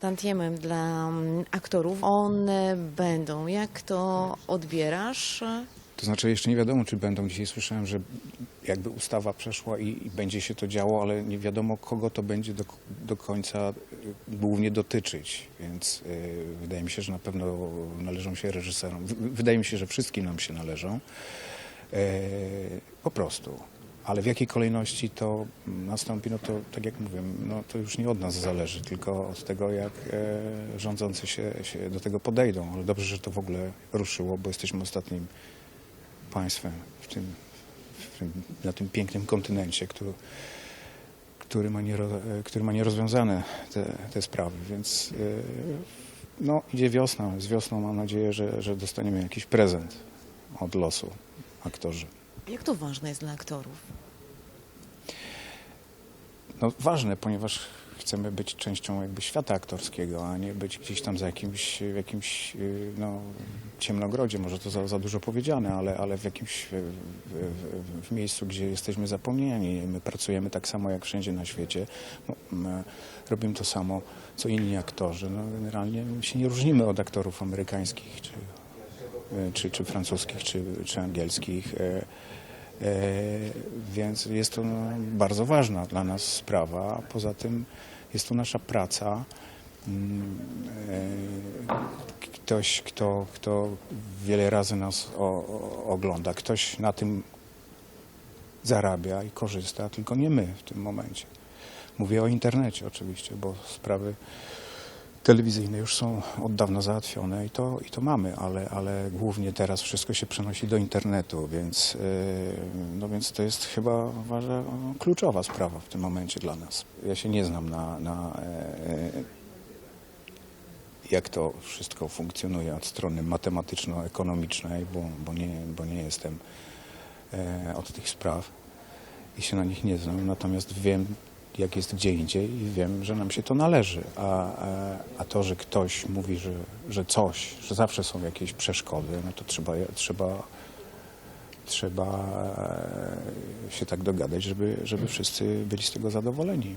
Tantiemem dla mm, aktorów one będą. Jak to odbierasz? To znaczy jeszcze nie wiadomo, czy będą. Dzisiaj słyszałem, że jakby ustawa przeszła i, i będzie się to działo, ale nie wiadomo, kogo to będzie do, do końca y, głównie dotyczyć. Więc y, wydaje mi się, że na pewno należą się reżyserom. W, wydaje mi się, że wszystkim nam się należą. E, po prostu. Ale w jakiej kolejności to nastąpi, no to tak jak mówię, no to już nie od nas zależy, tylko od tego, jak e, rządzący się, się do tego podejdą. Ale dobrze, że to w ogóle ruszyło, bo jesteśmy ostatnim państwem w tym, w tym, na tym pięknym kontynencie, który, który, ma, niero, który ma nierozwiązane te, te sprawy. Więc e, no, idzie wiosna. Z wiosną mam nadzieję, że, że dostaniemy jakiś prezent od losu aktorzy. Jak to ważne jest dla aktorów? No, ważne, ponieważ chcemy być częścią jakby świata aktorskiego, a nie być gdzieś tam za jakimś, w jakimś y, no, ciemnogrodzie, może to za, za dużo powiedziane, ale, ale w jakimś w, w, w miejscu, gdzie jesteśmy zapomniani. My pracujemy tak samo jak wszędzie na świecie. No, my robimy to samo, co inni aktorzy. No, generalnie się nie różnimy od aktorów amerykańskich, czy, czy, czy francuskich, czy, czy angielskich. y, E, Więc jest to no, bardzo ważna dla nas sprawa. Poza tym jest to nasza praca. Mm, e, Ktoś, kto, kto wiele razy nas o, o, ogląda, ktoś na tym zarabia i korzysta, tylko nie my w tym momencie. Mówię o internecie oczywiście, bo sprawy telewizyjne już są od dawna załatwione i to, i to mamy, ale, ale głównie teraz wszystko się przenosi do internetu, więc, yy, no więc to jest chyba uważam, kluczowa sprawa w tym momencie dla nas. Ja się nie znam na, na e, jak to wszystko funkcjonuje od strony matematyczno-ekonomicznej, bo, bo, nie, bo nie jestem e, od tych spraw i się na nich nie znam, natomiast wiem, jak jest gdzie indziej i wiem, że nam się to należy. A, a, a to, że ktoś mówi, że, że coś, że zawsze są jakieś przeszkody, no to trzeba, trzeba, trzeba e, się tak dogadać, żeby, żeby wszyscy byli z tego zadowoleni.